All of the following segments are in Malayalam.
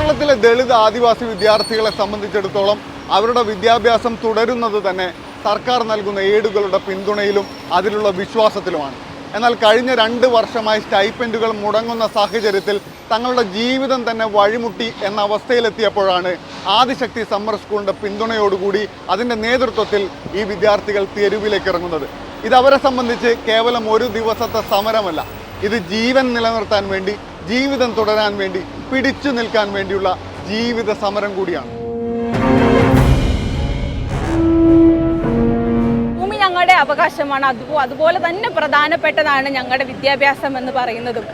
ദളിത് ആദിവാസി വിദ്യാർത്ഥികളെ സംബന്ധിച്ചിടത്തോളം അവരുടെ വിദ്യാഭ്യാസം തുടരുന്നത് തന്നെ സർക്കാർ നൽകുന്ന ഏടുകളുടെ പിന്തുണയിലും അതിലുള്ള വിശ്വാസത്തിലുമാണ്. എന്നാൽ കഴിഞ്ഞ രണ്ട് വർഷമായി സ്റ്റൈപ്പൻഡുകൾ മുടങ്ങുന്ന സാഹചര്യത്തിൽ തങ്ങളുടെ ജീവിതം തന്നെ വഴിമുട്ടി എന്ന അവസ്ഥയിലെത്തിയപ്പോഴാണ് ആദിശക്തി സമ്മർ സ്കൂളിന്റെ പിന്തുണയോടുകൂടി അതിന്റെ നേതൃത്വത്തിൽ ഈ വിദ്യാർത്ഥികൾ തെരുവിലേക്ക് ഇറങ്ങുന്നത് ഇത് അവരെ സംബന്ധിച്ച് കേവലം ഒരു ദിവസത്തെ സമരമല്ല. ഇത് ജീവൻ നിലനിർത്താൻ വേണ്ടി ജീവിതം തുടരാൻ വേണ്ടി പിടിച്ചു നിൽക്കാൻ വേണ്ടിയുള്ള ജീവിത സമരം കൂടിയാണ്. ഞങ്ങളുടെ അവകാശമാണ്. അതുപോ അതുപോലെ തന്നെ പ്രധാനപ്പെട്ടതാണ് ഞങ്ങളുടെ വിദ്യാഭ്യാസം എന്ന് പറയുന്നതും.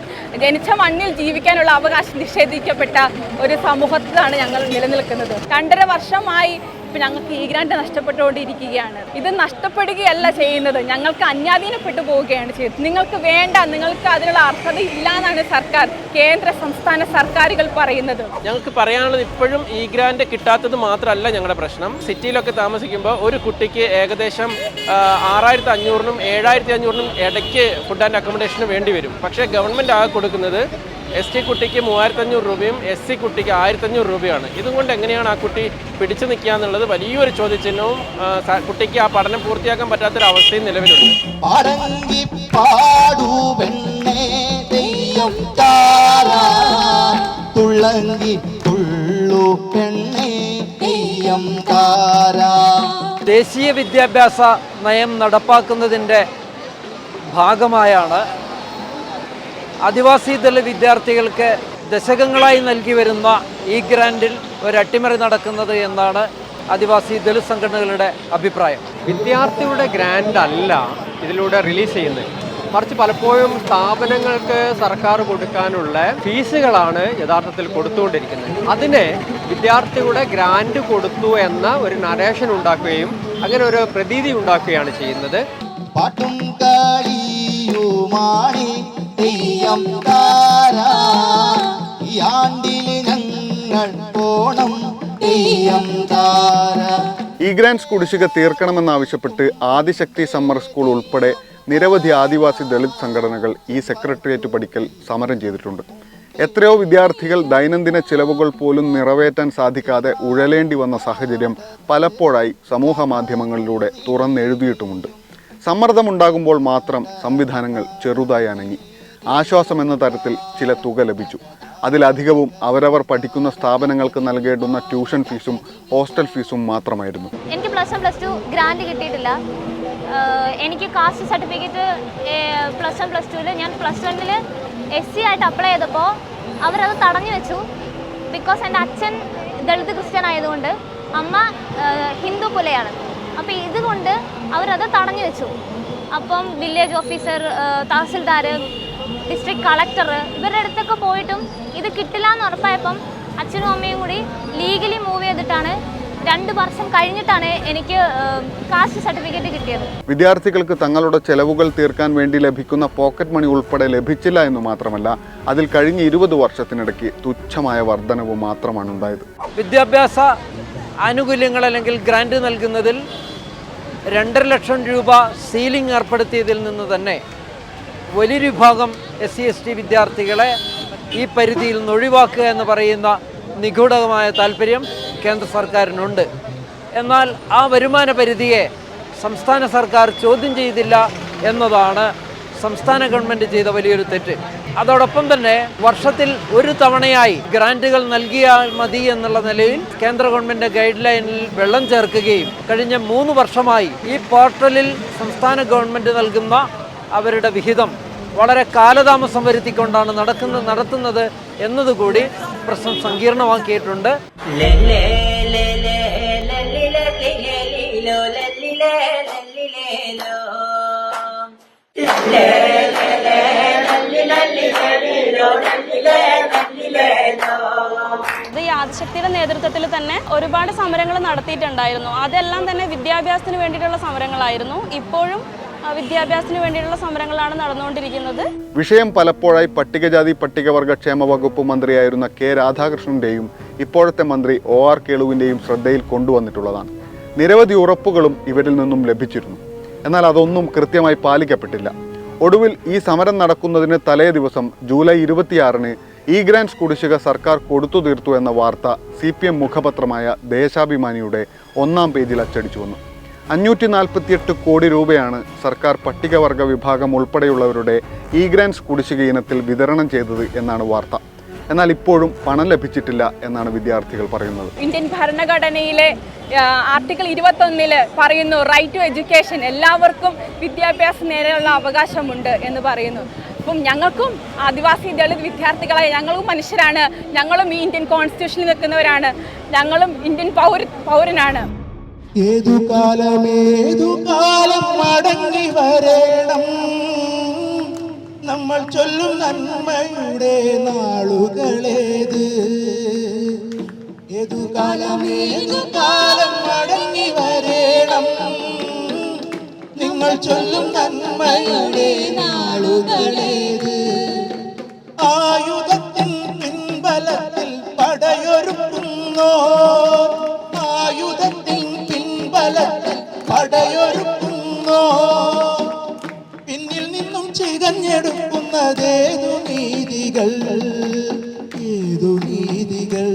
ജനിച്ച മണ്ണിൽ ജീവിക്കാനുള്ള അവകാശം നിഷേധിക്കപ്പെട്ട ഒരു സമൂഹത്തിലാണ് ഞങ്ങൾ നിലനിൽക്കുന്നത്. രണ്ടര വർഷമായി ഇപ്പം ഞങ്ങൾക്ക് ഈ ഗ്രാൻഡ് നഷ്ടപ്പെട്ടുകൊണ്ടിരിക്കുകയാണ്. ഇത് നഷ്ടപ്പെടുകയല്ല ചെയ്യുന്നത്. ഞങ്ങൾക്ക് അന്യാധീനപ്പെട്ടു പോവുകയാണ് ചെയ്യുന്നത് നിങ്ങൾക്ക് വേണ്ട നിങ്ങൾക്ക് അതിനുള്ള അർഹത ഇല്ല എന്നാണ് സർക്കാർ കേന്ദ്ര സംസ്ഥാന സർക്കാരുകൾ പറയുന്നത്. ഞങ്ങൾക്ക് പറയാനുള്ളത് ഇപ്പോഴും ഈ ഗ്രാൻഡ് കിട്ടാത്തത് മാത്രമല്ല ഞങ്ങളുടെ പ്രശ്നം. സിറ്റിയിലൊക്കെ താമസിക്കുമ്പോൾ ഒരു കുട്ടിക്ക് ഏകദേശം ആറായിരത്തി അഞ്ഞൂറിനും ഏഴായിരത്തി അഞ്ഞൂറിനും ഇടയ്ക്ക് ഫുഡ് ആൻഡ് അക്കോമഡേഷന് വേണ്ടി വരും. പക്ഷേ ഗവൺമെന്റ് ആകെ കൊടുക്കുന്നത് എസ് ടി കുട്ടിക്ക് മൂവായിരത്തഞ്ഞൂറ് രൂപയും എസ് സി കുട്ടിക്ക് ആയിരത്തഞ്ഞൂറ് രൂപയാണ്. ഇതും കൊണ്ട് എങ്ങനെയാണ് ആ കുട്ടി പിടിച്ചു നിൽക്കുക എന്നുള്ളത് വലിയൊരു ചോദ്യചിഹ്നവും കുട്ടിക്ക് ആ പഠനം പൂർത്തിയാക്കാൻ പറ്റാത്തൊരവസ്ഥയും നിലവിലുണ്ട്. തുള്ളു പെണ്ണേ താരാ ദേശീയ വിദ്യാഭ്യാസ നയം നടപ്പാക്കുന്നതിന്റെ ഭാഗമായാണ് ആദിവാസി ദళ വിദ്യാർത്ഥികൾക്ക് ദശകങ്ങളായി നൽകി വരുന്ന ഈ ഗ്രാൻഡിൽ ഒരു അട്ടിമറി നടക്കുന്നത് എന്നാണ് ആദിവാസി ദളിത് സംഘടനകളുടെ അഭിപ്രായം. വിദ്യാർത്ഥിയുടെ ഗ്രാൻഡ് അല്ല ഇതിലൂടെ റിലീസ് ചെയ്യുന്നത്. മറിച്ച് പലപ്പോഴും സ്ഥാപനങ്ങൾക്ക് സർക്കാർ കൊടുക്കാനുള്ള ഫീസുകളാണ് യഥാർത്ഥത്തിൽ കൊടുത്തുകൊണ്ടിരിക്കുന്നത്. അതിനെ വിദ്യാർത്ഥിയുടെ ഗ്രാൻഡ് കൊടുത്തു എന്ന ഒരു നരേഷൻ ഉണ്ടാക്കുകയും അങ്ങനെ ഒരു പ്രതീതി ഉണ്ടാക്കുകയാണ് ചെയ്യുന്നത്. പാട്ടും കളിയുമാണി തെയ്യം താര ഈ ഞങ്ങൾ പോണം. തെയ്യം താര ഈ ഗ്രാൻഡ്സ് കുടിശ്ശിക തീർക്കണമെന്നാവശ്യപ്പെട്ട് ആദിശക്തി സമ്മർ സ്കൂൾ ഉൾപ്പെടെ നിരവധി ആദിവാസി ദളിത് സംഘടനകൾ ഈ സെക്രട്ടേറിയറ്റ് പഠിക്കൽ സമരം ചെയ്തിട്ടുണ്ട്. എത്രയോ വിദ്യാർത്ഥികൾ ദൈനംദിന ചിലവുകൾ പോലും നിറവേറ്റാൻ സാധിക്കാതെ ഉഴലേണ്ടി വന്ന സാഹചര്യം പലപ്പോഴായി സമൂഹ മാധ്യമങ്ങളിലൂടെ തുറന്നെഴുതിയിട്ടുമുണ്ട്. സമ്മർദ്ദമുണ്ടാകുമ്പോൾ മാത്രം സംവിധാനങ്ങൾ ചെറുതായി അനങ്ങി. ആശ്വാസം എന്ന തരത്തിൽ ചില തുക ലഭിച്ചു. അതിലധികവും അവരവർ പഠിക്കുന്ന സ്ഥാപനങ്ങൾക്ക് നൽകേണ്ടുന്ന ട്യൂഷൻ ഫീസും ഹോസ്റ്റൽ ഫീസും മാത്രമായിരുന്നു. എനിക്ക് plus one plus two grant കിട്ടിയിട്ടില്ല. എനിക്ക് caste certificate plus one plus ടുവിൽ ഞാൻ പ്ലസ് വണ്ണിൽ എസ് സി ആയിട്ട് അപ്ലൈ ചെയ്തപ്പോൾ അവരത് തടഞ്ഞു വെച്ചു. ബിക്കോസ് എന്റെ അച്ഛൻ ദളിത് ക്രിസ്ത്യൻ ആയതുകൊണ്ട് അമ്മ ഹിന്ദു പുലയാണ്. അപ്പോൾ ഇതുകൊണ്ട് അവരത് തടഞ്ഞു വെച്ചു. അപ്പം village officer tahsildar district collector ഇവരുടെ അടുത്തൊക്കെ പോയിട്ടും ഇത് കിട്ടില്ല എന്ന് ഉറപ്പായപ്പം അച്ഛനും അമ്മയും കൂടി ലീഗലി മൂവ് ചെയ്തിട്ടാണ് രണ്ട് വർഷം കഴിഞ്ഞിട്ടാണ് എനിക്ക് കാസ്റ്റ് സർട്ടിഫിക്കറ്റ് കിട്ടിയത്. വിദ്യാർത്ഥികൾക്ക് തങ്ങളുടെ ചെലവുകൾ തീർക്കാൻ വേണ്ടി ലഭിക്കുന്ന പോക്കറ്റ് മണി ഉൾപ്പെടെ ലഭിച്ചില്ല എന്ന് മാത്രമല്ല അതിൽ കഴിഞ്ഞ ഇരുപത് വർഷത്തിനിടയ്ക്ക് തുച്ഛമായ വർധനവ് മാത്രമാണ് ഉണ്ടായത്. വിദ്യാഭ്യാസ ആനുകൂല്യങ്ങൾ അല്ലെങ്കിൽ ഗ്രാൻഡ് നൽകുന്നതിൽ രണ്ടര ലക്ഷം രൂപ സീലിംഗ് ഏർപ്പെടുത്തിയതിൽ നിന്ന് തന്നെ വലിയൊരു വിഭാഗം എസ് സി എസ് ടി വിദ്യാർത്ഥികളെ ഈ പരിധിയിൽ നിന്ന് ഒഴിവാക്കുക എന്ന് പറയുന്ന നിഗൂഢമായ താല്പര്യം കേന്ദ്ര സർക്കാരിനുണ്ട്. എന്നാൽ ആ വരുമാന പരിധിയെ സംസ്ഥാന സർക്കാർ ചോദ്യം ചെയ്തില്ല എന്നതാണ് സംസ്ഥാന ഗവൺമെന്റ് ചെയ്ത വലിയൊരു തെറ്റ്. അതോടൊപ്പം തന്നെ വർഷത്തിൽ ഒരു തവണയായി ഗ്രാന്റുകൾ നൽകിയാൽ മതി എന്നുള്ള നിലയിൽ കേന്ദ്ര ഗവൺമെന്റ് ഗൈഡ് ലൈനിൽ വെള്ളം ചേർക്കുകയും കഴിഞ്ഞ മൂന്ന് വർഷമായി ഈ പോർട്ടലിൽ സംസ്ഥാന ഗവൺമെന്റ് നൽകുന്ന അവരുടെ വിഹിതം വളരെ കാലതാമസം വരുത്തിക്കൊണ്ടാണ് നടക്കുന്ന നടത്തുന്നത് എന്നതുകൂടി പ്രശ്നം സങ്കീർണമാക്കിയിട്ടുണ്ട് ഇത് ഈ ആദിശക്തിയുടെ നേതൃത്വത്തിൽ തന്നെ ഒരുപാട് സമരങ്ങൾ നടത്തിയിട്ടുണ്ടായിരുന്നു അതെല്ലാം തന്നെ വിദ്യാഭ്യാസത്തിന് വേണ്ടിയിട്ടുള്ള സമരങ്ങളായിരുന്നു ഇപ്പോഴും വിദ്യാഭ്യാസത്തിന് വേണ്ടിയിട്ടുള്ള സമരങ്ങളാണ് നടന്നുകൊണ്ടിരിക്കുന്നത്. വിഷയം പലപ്പോഴായി പട്ടികജാതി പട്ടികവർഗ ക്ഷേമ വകുപ്പ് മന്ത്രിയായിരുന്ന കെ രാധാകൃഷ്ണന്റെയും ഇപ്പോഴത്തെ മന്ത്രി ഒ ആർ കേളുവിന്റെയും ശ്രദ്ധയിൽ കൊണ്ടുവന്നിട്ടുള്ളതാണ്. നിരവധി ഉറപ്പുകളും ഇവരിൽ നിന്നും ലഭിച്ചിരുന്നു. എന്നാൽ അതൊന്നും കൃത്യമായി പാലിക്കപ്പെട്ടില്ല. ഒടുവിൽ ഈ സമരം നടക്കുന്നതിന് തലേ ദിവസം ജൂലൈ ഇരുപത്തിയാറിന് ഇ ഗ്രാൻഡ്സ് കുടിശ്ശിക സർക്കാർ കൊടുത്തു തീർത്തു എന്ന വാർത്ത സി പി എം മുഖപത്രമായ ദേശാഭിമാനിയുടെ ഒന്നാം പേജിൽ അച്ചടിച്ചു വന്നു. അഞ്ഞൂറ്റി നാൽപ്പത്തിയെട്ട് കോടി രൂപയാണ് സർക്കാർ പട്ടികവർഗ വിഭാഗം ഉൾപ്പെടെയുള്ളവരുടെ ഇ ഗ്രാൻസ് കുടിശ്ശിക ഇനത്തിൽ വിതരണം ചെയ്തത് എന്നാണ് വാർത്ത. എന്നാൽ ഇപ്പോഴും പണം ലഭിച്ചിട്ടില്ല എന്നാണ് വിദ്യാർത്ഥികൾ പറയുന്നത്. ഇന്ത്യൻ ഭരണഘടനയിലെ ആർട്ടിക്കിൾ ഇരുപത്തൊന്നിൽ പറയുന്നു റൈറ്റ് ടു എഡ്യൂക്കേഷൻ എല്ലാവർക്കും വിദ്യാഭ്യാസം നേരെയുള്ള അവകാശമുണ്ട് എന്ന് പറയുന്നു. അപ്പം ഞങ്ങൾക്കും ആദിവാസി ദളിത് വിദ്യാർത്ഥികളായ ഞങ്ങളും മനുഷ്യരാണ്. ഞങ്ങളും ഈ ഇന്ത്യൻ കോൺസ്റ്റിറ്റ്യൂഷനിൽ നിൽക്കുന്നവരാണ്. ഞങ്ങളും ഇന്ത്യൻ പൗര പൗരനാണ്. ഏതു കാലം ഏതു കാലം മടങ്ങി വരേണം? നമ്മൾ ചൊല്ലും നന്മയുടെ നാളുകളേത്? ഏതു കാലം ഏതു കാലം മടങ്ങി വരേണം? നിങ്ങൾ ചൊല്ലും നന്മയുടെ നാളുകളേത്? ആയുധത്തിൻ പിൻബലത്തിൽ പടയൊരുക്കുന്നോ? ഏതു നീതികൾ